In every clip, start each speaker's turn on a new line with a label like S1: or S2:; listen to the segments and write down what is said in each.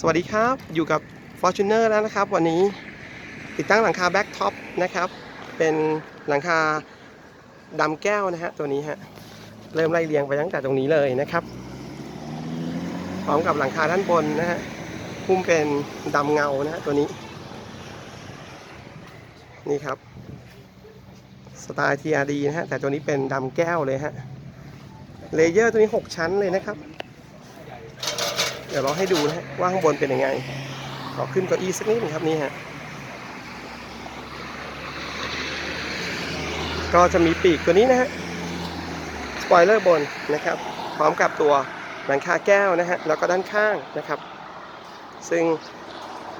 S1: สวัสดีครับ อยู่กับ Fortuner แล้วนะครับ วันนี้ติดตั้งหลังคาแบ็กท็อปนะครับ เป็นหลังคาดำแก้วนะฮะตัวนี้ฮะเริ่มไล่เรียงไปตั้งแต่ตรงนี้เลยนะครับ พร้อมกับหลังคาด้านบนนะฮะพุ่มเป็นดำเงานะฮะตัวนี้ นี่ครับสไตล์ TRD นะฮะแต่ตัวนี้เป็นดำแก้วเลยฮะเลเยอร์ตัวนี้ 6 ชั้นเลยนะครับ เดี๋ยวเราให้ดูนะฮะว่าข้างบนเป็นยังไงขอขึ้นเก้าอี้สักนิดนึงครับนี่ฮะก็จะมีปีกตัวนี้นะฮะสปอยเลอร์บนนะครับ พร้อมกับตัวหลังคาแก้วนะฮะแล้วก็ด้านข้างนะครับ ซึ่ง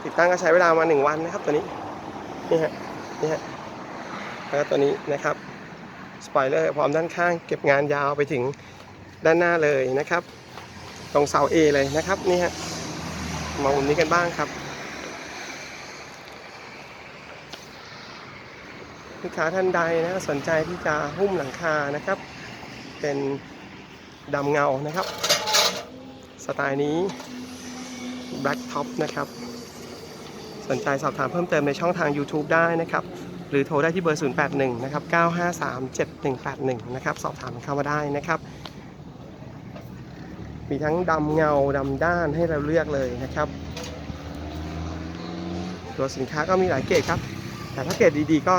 S1: ติดตั้งก็ใช้เวลามา 1 วันนะครับตัวนี้นี่ฮะนี่ฮะแล้วก็ตัวนี้นะครับสปอยเลอร์พร้อมด้านข้าง เก็บงานยาวไปถึงด้านหน้าเลยนะครับ ตรงเสา A เลยนะครับนี่ฮะมามุมนี้กันบ้างครับลูกค้าท่านใดนะสนใจที่จะหุ้มหลังคานะครับ เป็นดำเงานะครับ สไตล์นี้ Black Top นะครับ สนใจสอบถามเพิ่มเติมในช่องทาง YouTube ได้นะครับ หรือโทรได้ที่เบอร์ 081 นะครับ 953 7181 นะครับ สอบถามเข้ามาได้นะครับ มีทั้งดำเงาดำด้านให้เราเลือกเลยนะครับ ตัวสินค้าก็มีหลายเกรดครับ แต่ถ้าเกรดดีๆก็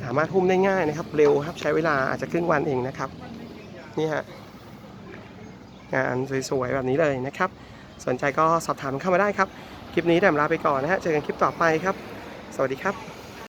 S1: สามารถหุ้มได้ง่ายนะครับ เร็วครับใช้เวลาอาจจะครึ่งวันเองนะครับนี่ฮะงานสวยๆแบบนี้เลยนะครับ สนใจก็สอบถามเข้ามาได้ครับ คลิปนี้แดมลาไปก่อนนะฮะเจอกันคลิปต่อไปครับ สวัสดีครับ